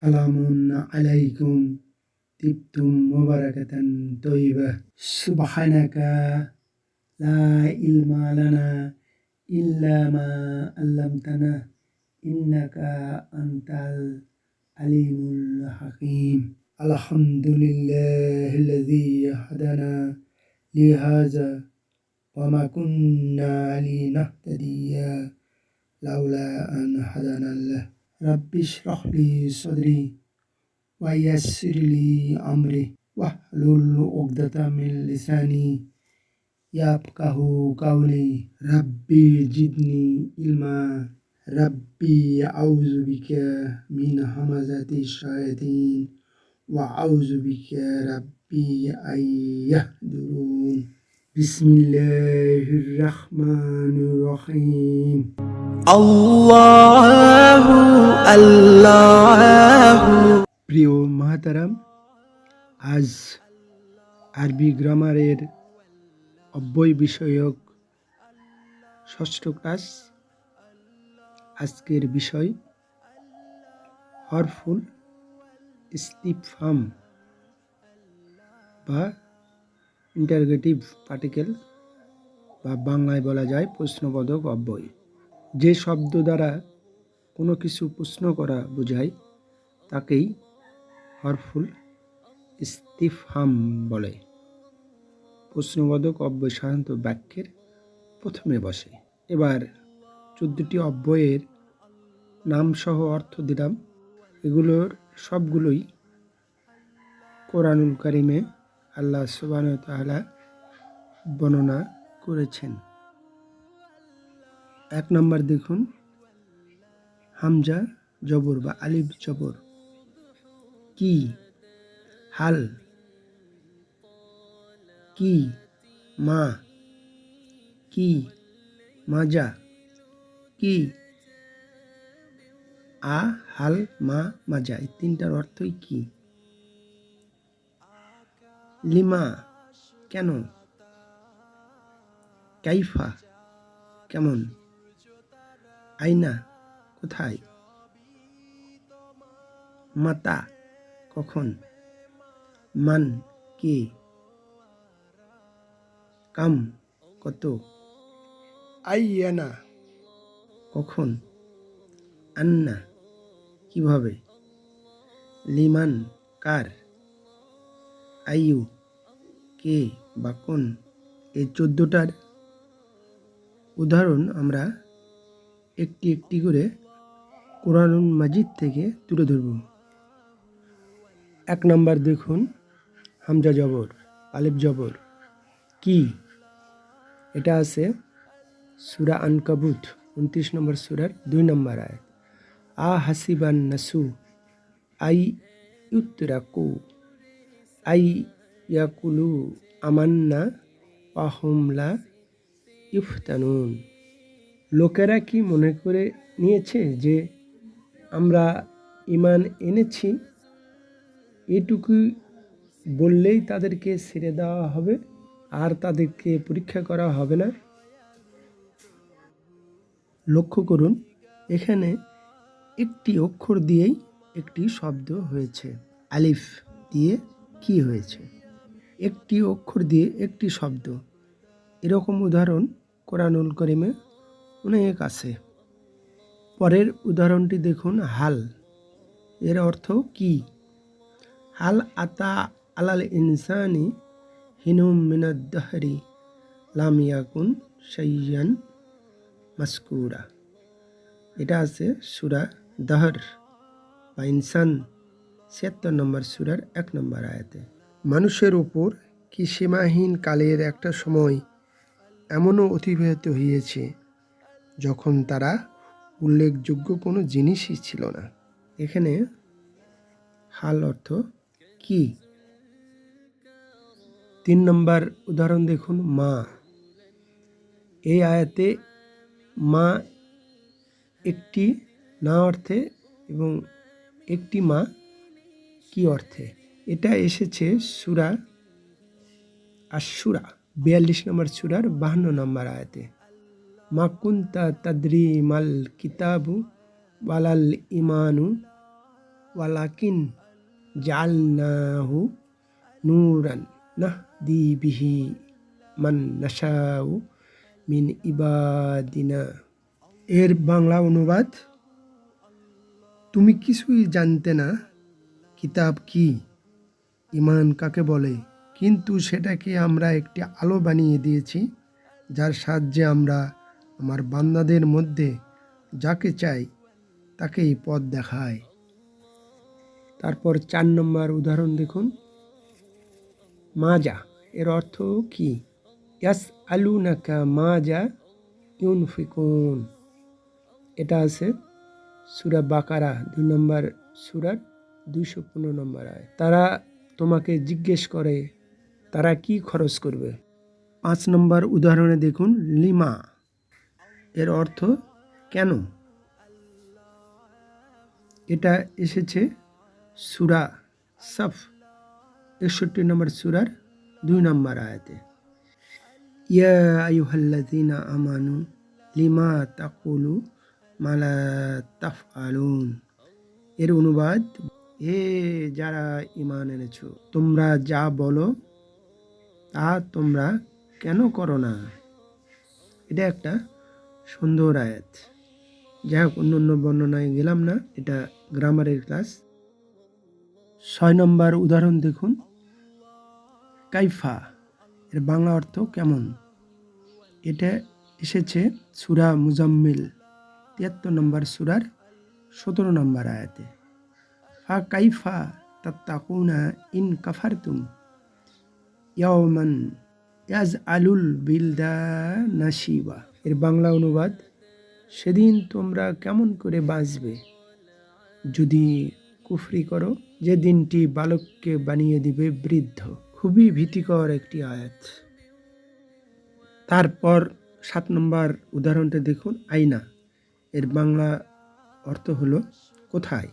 سلام عليكم. تبتم مباركة طيبة. سبحانك لا علم لنا إلا ما علمتنا. إنك أنت العليم الحكيم. الحمد لله الذي هدانا لهذا وما كنا لنهتدي لولا أن هدانا الله رب اشرح لي صدري ويسر لي أمري واحلل عقدة من لساني يفقه قولي. ربي زدني علما. ربي أعوذ بك من همزة الشياطين وأعوذ بك ربي أن يهدرون বিসমিল্লাহির রহমানির রহিম আল্লাহু আল্লাহু প্রিয় মাহাতারাম আজ আরবি গ্রামারের অব্যয় বিষয়ক ষষ্ঠ ক্লাস। আজকের বিষয় হরফুল ইস্তিফাম বা ইন্টারগেটিভ পার্টিকেল বা বাংলায় বলা যায় প্রশ্নবোধক অব্যয়। যে শব্দ দ্বারা কোনো কিছু প্রশ্ন করা বোঝায়, তাকেই হরফুল ইস্তিফহাম বলে। প্রশ্নবোধক অব্যয় সাধারণত বাক্যের প্রথমে বসে। এবার চোদ্দটি অব্যয়ের নামসহ অর্থ দিলাম। এগুলোর সবগুলোই কোরআনুল কারিমে আল্লাহ সুবান তাআলা বর্ণনা করেছেন। এক নম্বর দেখুন, হামজা জবর বা আলিফ জবর কি? হাল কি? মা কি? মাজা কি? আ, হাল, মা, মাজা এই তিনটার অর্থই কি? লিমা কেন? কাইফা কেমন? আইনা কোথায়? মাতা কখন? মান কে? কাম কত? আইয়ানা কখন? আন্না কীভাবে? লিমান কার? আয়ু কে বা কোন? এই চোদ্দোটার উদাহরণ আমরা একটি একটি করে কোরআনুল মাজিদ থেকে তুলে ধরব। এক নম্বর দেখুন, হামজা জবর, আলিফ জবর, কি? এটা আছে সুরা আনকাবুত, উনত্রিশ নম্বর সুরার দুই নম্বর আয়াত। আ হাসিবান নাসু, আই ইউতরাকু। আই ইয়াকুলু আমান্না পাহমলা ইফতানুন। লোকেরা কি মনে করে নিয়েছে যে আমরা ইমান এনেছি? এটুকু বললেই তাদেরকে ছেড়ে দেওয়া হবে আর তাদেরকে পরীক্ষা করা হবে না? লক্ষ্য করুন, এখানে একটি অক্ষর দিয়েই একটি শব্দ হয়েছে। আলিফ দিয়ে কি হয়েছে? একটি অক্ষর দিয়ে একটি শব্দ। এরকম উদাহরণ কোরআনুল করিমে অনেক আছে। পরের উদাহরণটি দেখুন, হাল। এর অর্থ কি? হাল আতা আলাল ইনসানি হিনুম মিনাদ্দাহরি লামিয়াকুন সাইয়ান মাসকুরা। এটা আছে সুরা দাহর বা ইনসান। ছিয়াত্তর নম্বর সুরার এক নম্বর আয়াতে, মানুষের উপর কি সীমাহীন কালের একটা সময় এমনও অতিবাহিত হয়েছে যখন তারা উল্লেখযোগ্য কোনো জিনিসই ছিল না? এখানে হাল অর্থ কি? তিন নম্বর উদাহরণ দেখুন, মা। এই আয়াতে মা একটি না অর্থে এবং একটি মা কি অর্থে? এটা এসেছে সুরা আশুরা বিয়াল্লিশ নম্বর সুরার বাহান্ন নম্বর আয়াতে। মাকুন্তা তাদ্রি মাল কিতাবু ওয়ালাল ইমানু ওয়ালাকিন জালনাহু নূরান নাহদি বিহি মান নাশাউ মিন ইবাদিনা। এর বাংলা অনুবাদ, তুমি কিছুই জানতে না কিতাব কি? ইমান কাকে বলে? কিন্তু সেটাকে আমরা একটি আলো বানিয়ে দিয়েছি, যার সাহায্যে আমরা আমার বান্দাদের মধ্যে যাকে চাই তাকেই পথ দেখায় তারপর চার নম্বর উদাহরণ দেখুন। মাজা, এর অর্থ কি? ইয়াস আলু নাকা মাজা ইউনফিকুন। এটা আছে সুরা বাকারা, দুই নম্বর সুরার দুইশো পনেরো নম্বর আয়। তারা তোমাকে জিজ্ঞেস করে, তারা কি খরচ করবে? পাঁচ নম্বর উদাহরণে দেখুন, লিমা। এর অর্থ কেন? এটা এসেছে সুরা সফ, একষট্টি নম্বর সুরার দুই নম্বর আয়াতে। ইয়া আইহাল্লাযীনা আমানু, লিমা তাকুলু মালা তাফআলুন। এর অনুবাদ হে যারা ইমান এনেছো, তোমরা যা বলো, তা তোমরা কেন করো না? এটা একটা সুন্দর আয়াত। যাই হোক, অন্য অন্য বর্ণনায় গেলাম না, এটা গ্রামারের ক্লাস। ছয় নম্বর উদাহরণ দেখুন। কাইফা, এর বাংলা অর্থ কেমন? এটা এসেছে সুরা মুজাম্মিল, তিয়াত্তর নম্বর সুরার সতেরো নম্বর আয়াতে। ফা কাইফা তাত্তাকুনা ইন কাফারতুম ইয়াওমান ইয়াজ আলুল বিলদা নাসিবা এর বাংলা অনুবাদ, সেদিন তোমরা কেমন করে বাঁচবে? যদি কুফরি করো, যে দিনটি বালককে বানিয়ে দিবে বৃদ্ধ। খুবই ভীতিকর একটি আয়াত। তারপর সাত নম্বর উদাহরণটা দেখুন, আয়না। এর বাংলা অর্থ হলো, কোথায়?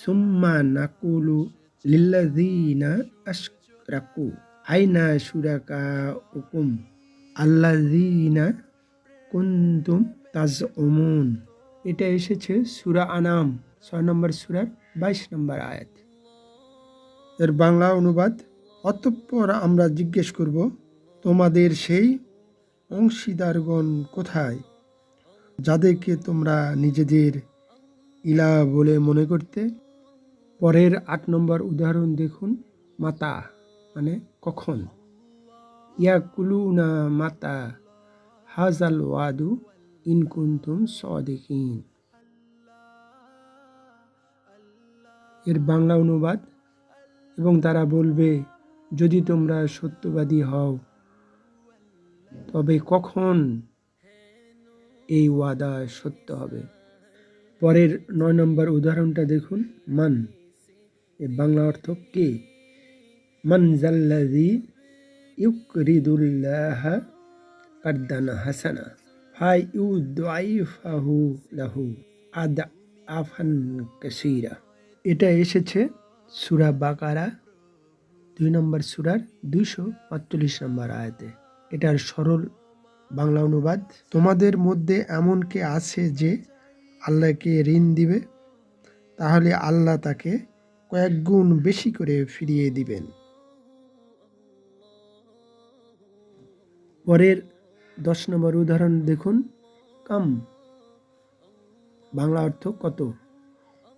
সুম্মা নাকুলু লিল্লাযীনা আশরাকু। আইনা সুরাকা উকুম আল্লাযীনা কুনতুম তাজউমুন। এটা এসেছে সুরা আনাম, ছয় নম্বর সুরার বাইশ নম্বর আয়াত। এর বাংলা অনুবাদ, অতঃপর আমরা জিজ্ঞেস করব, তোমাদের সেই অংশীদারগণ কোথায়, যাদেরকে তোমরা নিজেদের ইলা বলে মনে করতে পরের আট নম্বর উদাহরণ দেখুন, মাতা মানে কখন? ইয়া কুলুনা মাতা, হাজাল ওয়াদু ইনকুন্তুম সদিকিন। এর বাংলা অনুবাদ, এবং তারা বলবে, যদি তোমরা সত্যবাদী হও, তবে কখন এই ওয়াদা সত্য হবে? পরের নয় নম্বর উদাহরণটা দেখুন, মান। এর বাংলা অর্থ কে? মান জাল্লাযী ইউকরিদুল্লাহ কারদান হাসানা ফাই ইউদাইফাহু লাহু আদ আফান কাসীরা। এটা এসেছে সুরা বাকারা, দুই নম্বর সুরার দুইশো পাঁচচল্লিশ নম্বর আয়াতে। এটার সরল বাংলা অনুবাদ, তোমাদের মধ্যে এমন কে আছে যে আল্লাহকে ঋণ দিবে? তাহলে আল্লাহ তাকে কয়েক গুণ বেশি করে ফিরিয়ে দিবেন। পরের দশ নম্বর উদাহরণ দেখুন, কাম। বাংলা অর্থ কত?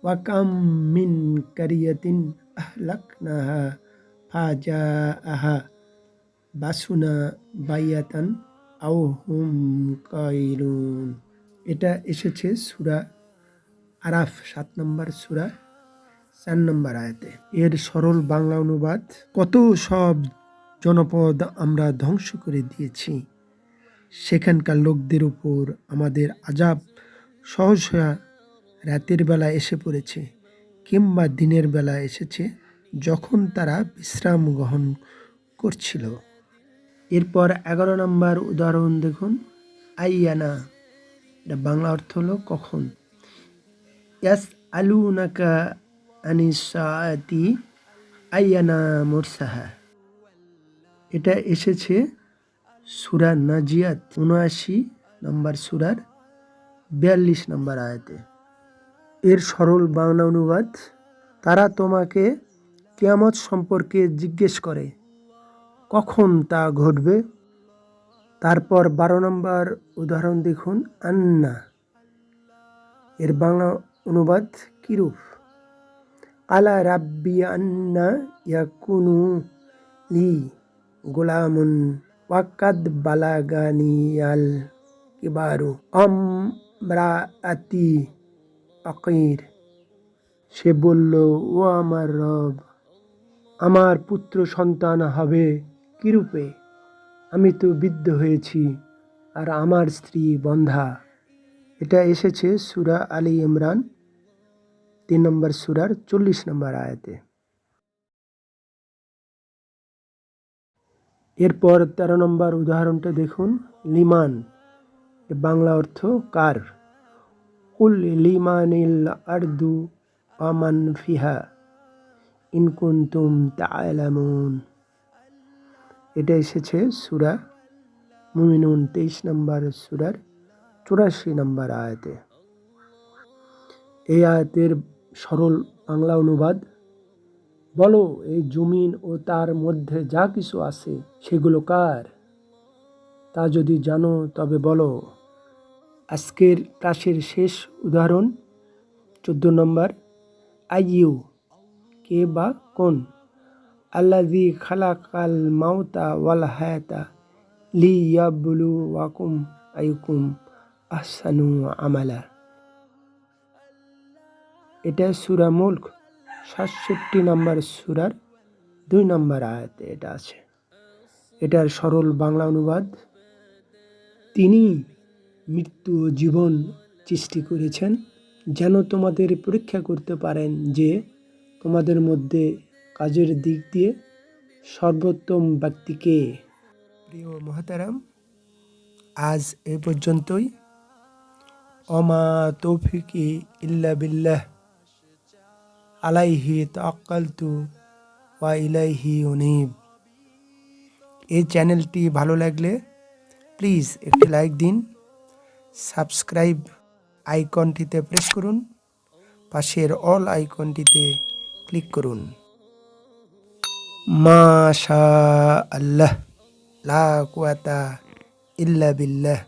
ওয়া কাম মিন কারিয়াতিন ফাজা আহা বাসুনা বাইয়াতান আও হুম কাইলুন। এটা এসেছে সুরা আরাফ, সাত নম্বর সুরা চার নম্বর আয়াতে, এর সরল বাংলা অনুবাদ, কত সব জনপদ আমরা ধ্বংস করে দিয়েছি। সেখানকার লোকদের উপর আমাদের আজাব সহসা রাতের বেলা এসে পড়েছে, কিংবা দিনের বেলা এসেছে যখন তারা বিশ্রাম গ্রহণ করছিল। এরপর এগারো নম্বর উদাহরণ দেখুন, আইয়ানা এটা বাংলা অর্থ হলো কখন? ইয়াস আলু নাকা আনিসাতি আইয়ানা মোরসাহা। এটা এসেছে সুরা নাজিয়াত উনআশি নম্বর সুরার বিয়াল্লিশ নম্বর আয়াতে। এর সরল বাংলা অনুবাদ, তারা তোমাকে কেয়ামত সম্পর্কে জিজ্ঞেস করে, কখন তা ঘটবে? তারপর বারো নম্বর উদাহরণ দেখুন, আন্না। এর বাংলা অনুবাদ কিরূপ? আলা রাব্বি আন্না ইয়াকুনু লি গোলামুন ওয়াকাদ বালাগানিয়াল কিবারু আমরাআতি আকির সে বলল, ও আমার রব, আমার পুত্র সন্তান হবে কিরূপে? আমি তো বিদ্ধ হয়েছি আর আমার স্ত্রী বন্ধা। এটা এসেছে সুরা আলী ইমরান তিন নম্বর সুরার চল্লিশ নম্বর আয়াতে। এরপর তেরো নম্বর উদাহরণটা দেখুন, লিমান। বাংলা অর্থ কার? কুল লিমানিল আর্দু আমান ফিহা ইনকুন্তুম তালামুন এটা এসেছে সুরা মুমিনুন তেইশ নম্বর সুরার চুরাশি নম্বর আয়াতে। এই আয়াতের সরল বাংলা অনুবাদ। বলো, এই জমিন ও তার মধ্যে যা কিছু আছে, সেগুলো কার? তা যদি জানো, তবে বলো। আজকের ক্লাসের শেষ উদাহরণ, চোদ্দ নম্বর। আইউ কে বা কোন? আল্লাজি খালাকাল মাউতা ওয়াল হায়াতা লি ইয়াবলু ওয়াকুম আইকুম আহসানু আমালা। এটা সুরা মুল্ক। সাতষট্টি নম্বর সুরার দুই নম্বর আয়াতে এটা আছে। এটার সরল বাংলা অনুবাদ, তিনি মৃত্যু ও জীবন সৃষ্টি করেছেন যেন তোমাদের পরীক্ষা করতে পারেন যে তোমাদের মধ্যে কাজের দিক দিয়ে সর্বোত্তম ব্যক্তিকে প্রিয় মহাতারাম, আজ এ পর্যন্তই। অমা তৌফিকি ইল্লা বিল্লাহ। আলাইহি তাক্কালতু ওয়া ইলাইহি উনিব। এই চ্যানেলটি ভালো লাগলে প্লিজ একটি লাইক দিন, সাবস্ক্রাইব আইকনটিতে প্রেস করুন, পাশের অল আইকনটিতে ক্লিক করুন। মাশা আল্লাহ লা কুয়াতা ইল্লা বিল্লাহ।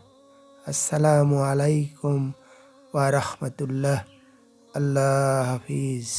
আসসালামু আলাইকুম ওয়া রাহমাতুল্লাহ। আল্লাহ হাফিজ।